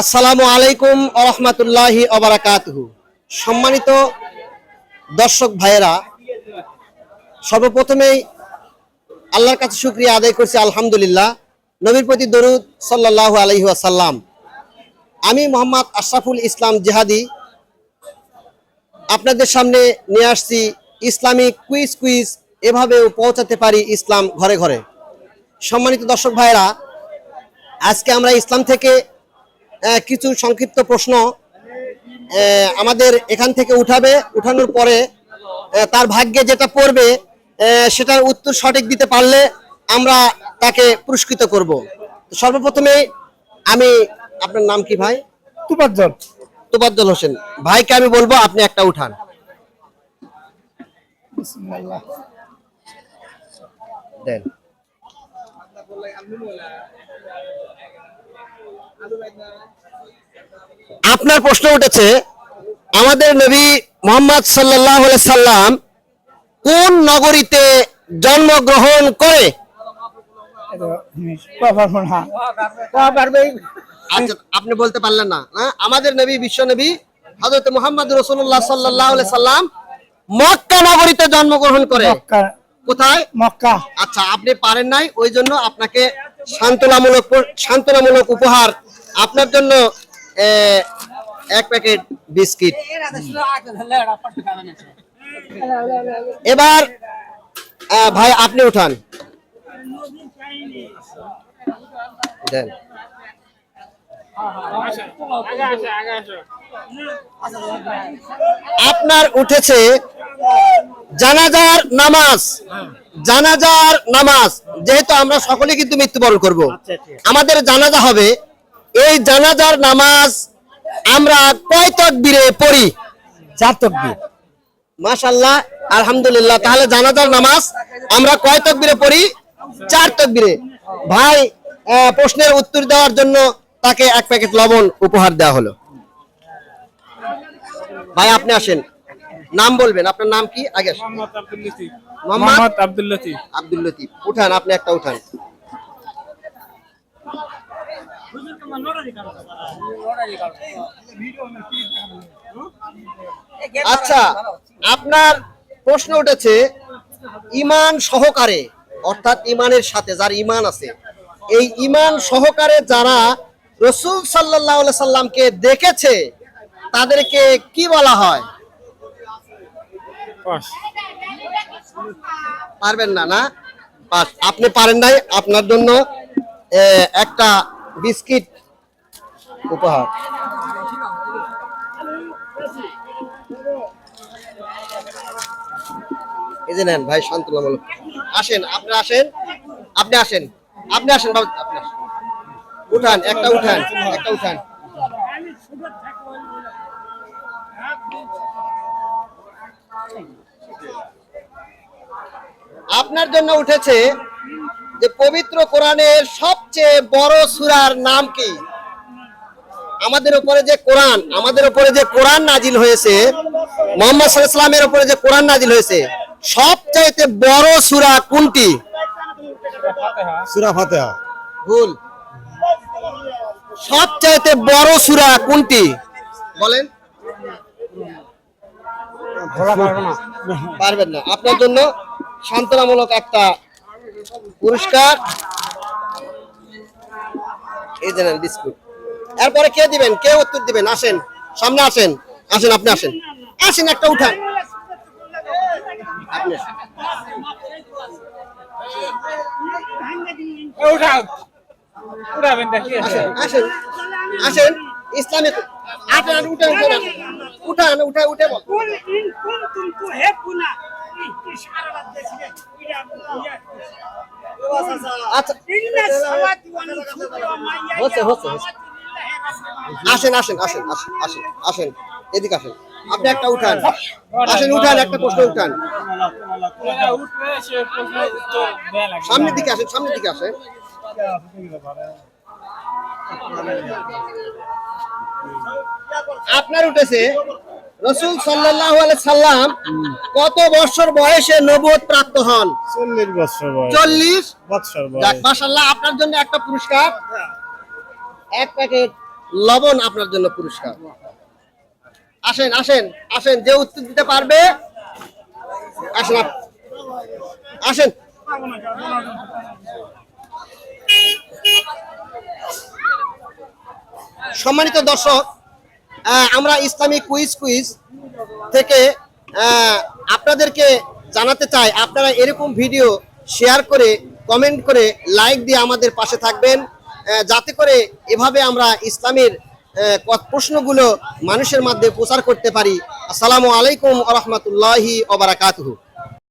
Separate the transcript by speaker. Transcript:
Speaker 1: আসসালামু আলাইকুম আরহামতুল্লাহি অবরাকাতহু সম্মানিত দর্শক ভাইয়েরা, সর্বপ্রথমেই আল্লাহর কাছে শুক্রিয়া আদায় করছি, আলহামদুলিল্লাহ। নবীর প্রতি দরুদ সাল্লাহ আলহি আসাল্লাম আমি মোহাম্মদ আশরাফুল ইসলাম জেহাদি। আপনাদের সামনে নিয়ে আসছি ইসলামিক কুইজ কুইজ, এভাবেও পৌঁছাতে পারি ইসলাম ঘরে ঘরে। সম্মানিত দর্শক ভাইয়েরা, আজকে আমরা ইসলাম থেকে কিছু সংক্ষিপ্ত প্রশ্ন আমাদের এখান থেকে উঠাবে। উঠানোর পরে তার ভাগ্যে যেটা পড়বে সেটার উত্তর সঠিক দিতে পারলে আমরা তাকে পুরস্কৃত করব। সর্বপ্রথমে আমি আপনার নাম কি ভাই?
Speaker 2: তুপাজ্জল।
Speaker 1: তোবাদ্দুল হোসেন। ভাইকে আমি বলব আপনি একটা উঠান। দেন। আপনার প্রশ্ন উঠেছে আমাদের নবী মোহাম্মদ সাল্লাহ সাল্লাম কোন নগরীতে জন্মগ্রহণ করে? আচ্ছা আপনি বলতে পারলেন না? আমাদের নবী বিশ্ব নবী হজরত মোহাম্মদ রসুল্লাহ সাল্লাহ সাল্লাম মক্কা নগরীতে জন্মগ্রহণ করে। কোথায়?
Speaker 2: মক্কা।
Speaker 1: আচ্ছা আপনি পারেন নাই ওই জন্য আপনাকে সান্ত্বনামূলক সান্ত্বনামূলক উপহার আপনার জন্য এক প্যাকেট বিস্কিট। এবার ভাই আপনি উঠান। দেন। আপনার উঠেছে জানাজার নামাজ। জানাজার নামাজ। যেহেতু আমরা সকলে কিন্তু মৃত্যুবরণ করব। আমাদের জানাজা হবে এই জানাজার নামাজ আমরা কয় তকবীরে পড়ি?
Speaker 2: চার তকবীর।
Speaker 1: মাশাল্লাহ আলহামদুলিল্লাহ তাহলে জানাজার নামাজ আমরা কয় তকবীরে পড়ি? চার তকবীরে। ভাই প্রশ্নের উত্তর দেওয়ার জন্য তাকে এক প্যাকেট লবণ উপহার দেওয়া হলো। ভাই আপনি আসেন। নাম বলবেন আপনার নাম কি? আগে আসেন।
Speaker 3: মোহাম্মদ আব্দুল লতিফ।
Speaker 1: মোহাম্মদ
Speaker 3: মোহাম্মদ আব্দুল লতিফ।
Speaker 1: আব্দুল লতিফ। উঠান আপনি একটা উঠান। আচ্ছা আপনার প্রশ্ন উঠেছে ইমান সহকারে অর্থাৎ ইমানের সাথে যার ইমান আছে এই ইমান সহকারে যারা রসুল সাল্লাহ সাল্লামকে দেখেছে তাদেরকে কি বলা হয়? পারবেন না না? আপনি পারেন নাই আপনার জন্য একটা বিস্কিট উপহার। এই যে নেন ভাই, শান্তনামূলক। আসেন, আপনি আসেন আপনি আসেন আপনি আসেন আপনি উঠান, একটা উঠান একটা উঠান। আপনার জন্য উঠেছে যে পবিত্র কোরআনের সবচেয়ে বড় সূরার নাম কি? আমাদের উপরে যে কোরআন আমাদের উপরে যে কোরআন নাজিল হয়েছে মোহাম্মদ সাল্লামের উপরে যে কোরআন নাজিল হয়েছে সবচাইতে বড় সূরা কোনটি?
Speaker 2: সুরা ফাতেহা।
Speaker 1: ভুল। সবচাইতে বড় সূরা কোনটি? বলেন। পারবেন না। আপনার জন্য সান্ত্বনামূলক একটা পুরস্কার। এই যে বিস্কুট। এরপরে কে দিবেন? কে উত্তর দিবেন? আসেন। সামনে আসেন। আসেন আপনি আসেন। আসেন একটা উঠান। আপনি আসেন। ইসলামিক। উঠান উঠান। উঠান উঠা উঠে বল। আচ্ছা। আসেন আসেন আসেন আসেন আসেন আসেন। এদিকে আসেন। আপনি একটা উঠান। আসেন, উঠান, একটা প্রশ্ন উঠান। সামনের দিকে আসেন, সামনের দিকে আসেন। আপনার উঠেছে। রসুল আলাইহি সাল্লাম কত বছর বয়সে নবুয়ত প্রাপ্ত হন?
Speaker 2: চল্লিশ বছর
Speaker 1: চল্লিশ? যাক আপনার জন্য একটা পুরস্কার। এক প্যাকেট লবণ আপনার জন্য পুরস্কার। আসেন আসেন আসেন যে উত্তর দিতে পারবে আসেন আসেন। সম্মানিত দর্শক আমরা ইসলামিক কুইজ কুইজ থেকে আপনাদেরকে জানাতে চাই, আপনারা এরকম ভিডিও শেয়ার করে কমেন্ট করে লাইক দিয়ে আমাদের পাশে থাকবেন যাতে করে এভাবে আমরা ইসলামের প্রশ্নগুলো মানুষের মধ্যে প্রচার করতে পারি। আসসালামু আলাইকুম আ রহমতুল্লাহি ওবরাকাতুহু